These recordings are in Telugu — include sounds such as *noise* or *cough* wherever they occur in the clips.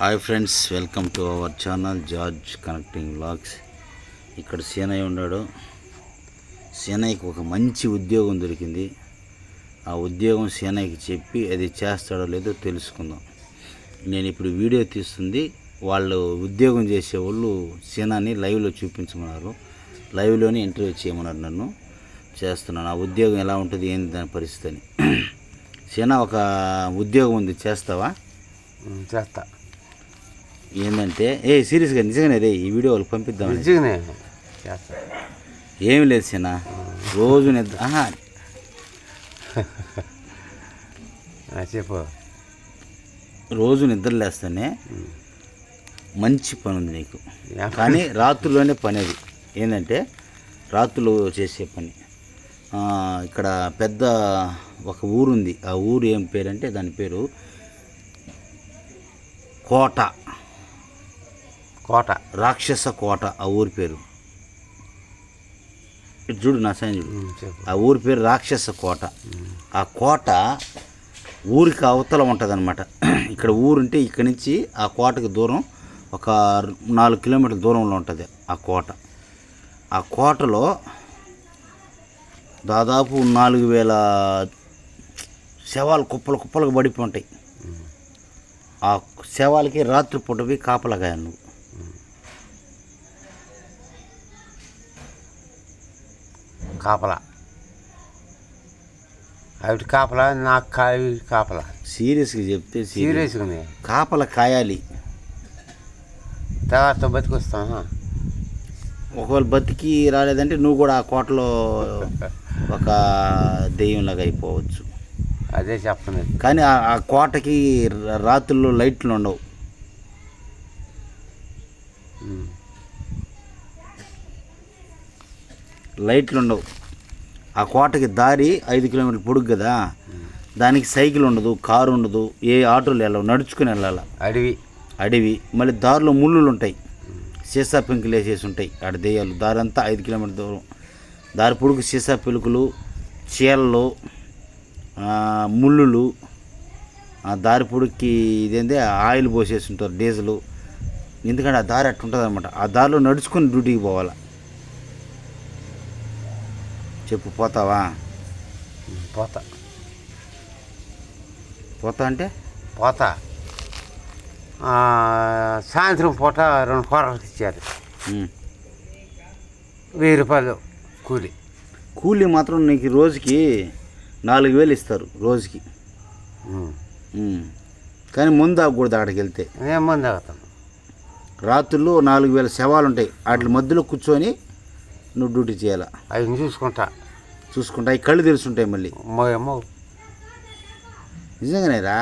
Hi friends welcome to our channel George connecting blogs ఇక్కడ సీనయ్య ఉన్నాడు. సీనయ్యకి ఒక మంచి ఉద్యోగం దొరికింది. ఆ ఉద్యోగం సీనయ్యకి చెప్పి అది చేస్తాడో లేదో తెలుసుకుందాం. నేను ఇప్పుడు వీడియో తీస్తుంది. వాళ్ళు ఉద్యోగం చేసే వాళ్ళు సీనాని లైవ్లో చూపించమన్నారు. లైవ్లోనే ఇంటర్వ్యూ చేయమన్నారు నన్ను. చేస్తున్నాను. ఆ ఉద్యోగం ఎలా ఉంటుంది ఏంది దాని పరిస్థితి అని. *clears throat* సీనా ఒక ఉద్యోగం ఉంది చేస్తావా? చేస్తా. ఏంటంటే ఏ సీరియస్గా నిజంగానే రే ఈ వీడియో వాళ్ళకి పంపిద్దాం నిజంగానే చేస్తా. ఏమి లేదు సినా రోజు నిద్ర ఆహా, ఆ, చెప్పు. రోజు నిద్ర లేస్తానే మంచి పని ఉంది నీకు. యా- కానీ రాత్రుల్లోనే పని అది ఏంటంటే రాత్రులు చేసే పని. ఆ, ఇక్కడ పెద్ద ఒక ఊరు ఉంది ఆ ఊరు ఏం పేరు అంటే దాని పేరు కోట. కోట. రాక్షస కోట ఆ ఊరి పేరు. ఇటు చూడు నా సైన్ చూడు. ఆ ఊరి పేరు రాక్షస కోట. ఆ కోట ఊరికి అవతల ఉంటుంది ఇక్కడ ఊరుంటే ఇక్కడి నుంచి ఆ కోటకి దూరం ఒక నాలుగు కిలోమీటర్ల దూరంలో ఉంటుంది ఆ కోట. ఆ కోటలో దాదాపు నాలుగు వేల శవాలు కుప్పలు కుప్పలుగా పడిపోయి ఉంటాయి. ఆ శవాలకి రాత్రి పూటవి కాపలకాయ కాపలా. అవి కాపలా నాకు కావి కాపలా. సీరియస్గా చెప్తే సీరియస్. సీరియస్గానే కాపల కాయాలి. తర్వాత బతికొస్తాం ఒకవేళ బతికి రాలేదంటే నువ్వు కూడా ఆ కోటలో ఒక దెయ్యంలాగా అయిపోవచ్చు. అదే చెప్తుంది కానీ ఆ- కోటకి రాత్రుల్లో లైట్లు ఉండవు. లైట్లు ఉండవు ఆ కోటకి దారి ఐదు కిలోమీటర్ల పొడుగు కదా. దానికి సైకిల్ ఉండదు కారు ఉండదు ఏ ఆటోలు వెళ్ళవు నడుచుకుని వెళ్ళాలి. అడవి. అడవి. మళ్ళీ దారిలో ముళ్ళులు ఉంటాయి సీసా పెంకులు వేసేసి ఉంటాయి ఆడ దెయ్యాలు. దారి అంతా ఐదు కిలోమీటర్ దూరం. దారి పొడుగు సీసా పెలుకులు చీలలు ముళ్ళులు ఆ దారి పొడుక్కి ఇదేంటే ఆయిల్ పోసేసి ఉంటారు డీజిలు. ఎందుకంటే ఆ దారి అట్టుంటుంది అనమాట ఆ దారిలో నడుచుకుని డ్యూటీకి పోవాలా. చెప్పు పోతావా? పోతా. పోతా అంటే? పోతా. సాయంత్రం పూట రెండు కూరలు ఇచ్చారు. వెయ్యి రూపాయలు కూలి. కూలీ మాత్రం నీకు రోజుకి నాలుగు వేలు ఇస్తారు రోజుకి. కానీ ముందు ఆగకూడదు అక్కడికి వెళ్తే. ముందు తాగుతాను రాత్రులు నాలుగు వేల శవాలు ఉంటాయి వాటి మధ్యలో కూర్చొని నువ్వు డ్యూటీ చేయాలి? అవి చూసుకుంటా. చూసుకుంటా. ఈ కళ్ళు తెరుచుంటాయి మళ్ళీ. మోయమ్మో నిజంగానే రా?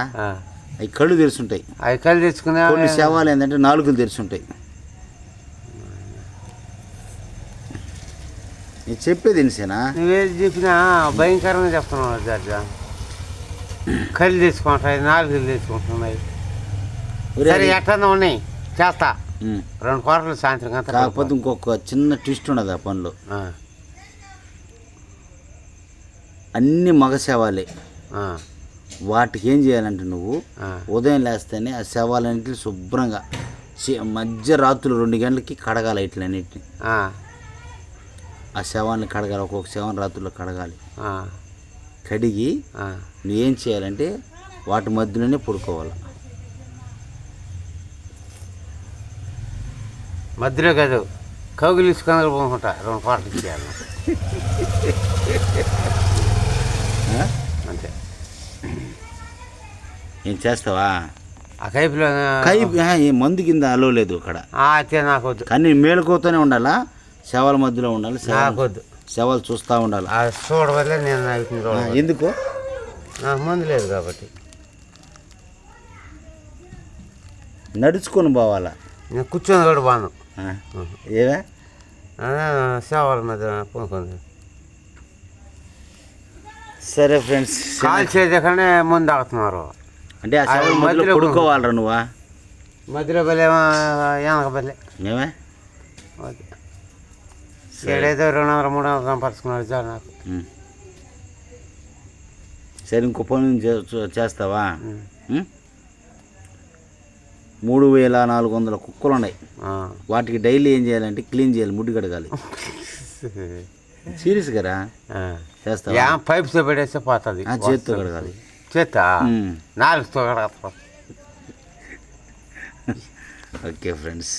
అవి కళ్ళు తెరుచుంటాయి అవి కళ్ళు తెచ్చుకునే కొన్ని శవాలు ఏంటంటే నాలుగులు తెరుచుంటాయి నేను చెప్పేది ఎనిసేనా నువ్వేది చెప్పినా భయంకరంగా చెప్తున్నావు జడ్జా కళ్ళు తెచ్చుకుంటాయి నాలుగు తెచ్చుకుంటున్నాయి. సరే ఎట్లా ఉన్నాయి? చేస్తా. రెండు కూరలు సాయంత్రం అంతా కాకపోతే ఇంకొక చిన్న ట్విస్ట్ ఉన్నది ఆ పనిలో. అన్ని మగ శవాలే ఆ, వాటికి ఏం చేయాలంటే నువ్వు. ఉదయం లేస్తేనే ఆ శవాలన్నింటిని శుభ్రంగా మధ్య రాత్రులు రెండు గంటలకి కడగాలి ఇట్లన్నిటిని ఆ, శవాన్ని కడగాలి ఒక్కొక్క శవం రాత్రుల్లో కడగాలి. కడిగి. నువ్వేం చేయాలంటే వాటి మధ్యలోనే పడుకోవాలి. మధ్యలో కాదు కౌగులు ఇసుకొని పోనుకుంటా రెండు కూరలు ఇచ్చేయాలి. అంతే. ఏం చేస్తావా? ఆ కైపులో కై ఈ మందు కింద అలో లేదు అక్కడ అయితే నాకు వద్దు కానీ మేలుకోతూనే ఉండాలా? శవాల మధ్యలో ఉండాలి? నాకు శవాలు వద్దు శవాలు చూస్తూ ఉండాలి? ఆ చూడవల్లే నేను నాకు ఆ, ఎందుకు? నాకు మందు లేదు కాబట్టి. నడుచుకొని పోవాలా? నేను కూర్చొని కూడా బాను ఆ, ఏవే సేవల మీద పనుకుంది సరే ఫ్రెండ్స్ కాల్ చేయకనే ముందు ఆగుతున్నారు అంటే ఆ మధ్యలో పడుకోవాలరా నువ్వా? మధ్యలో బలే వెనక బలే ఏమే? ఏడైతే రెండు వందల మూడు వందలు సంపరుచుకున్నారు చాలు నాకు. సరే ఇంకో పని చేస్తావా? మూడు వేల నాలుగు వందల కుక్కలు ఉన్నాయి. వాటికి డైలీ ఏం చేయాలంటే క్లీన్ చేయాలి ముడ్డు కడగాలి. సీరియస్ కదా? యా పైప్స్ పెడేస్తే పోతుంది. చేత్తో కడగాలి. చేత. నాలుగుతో కడగతాం ఓకే ఫ్రెండ్స్.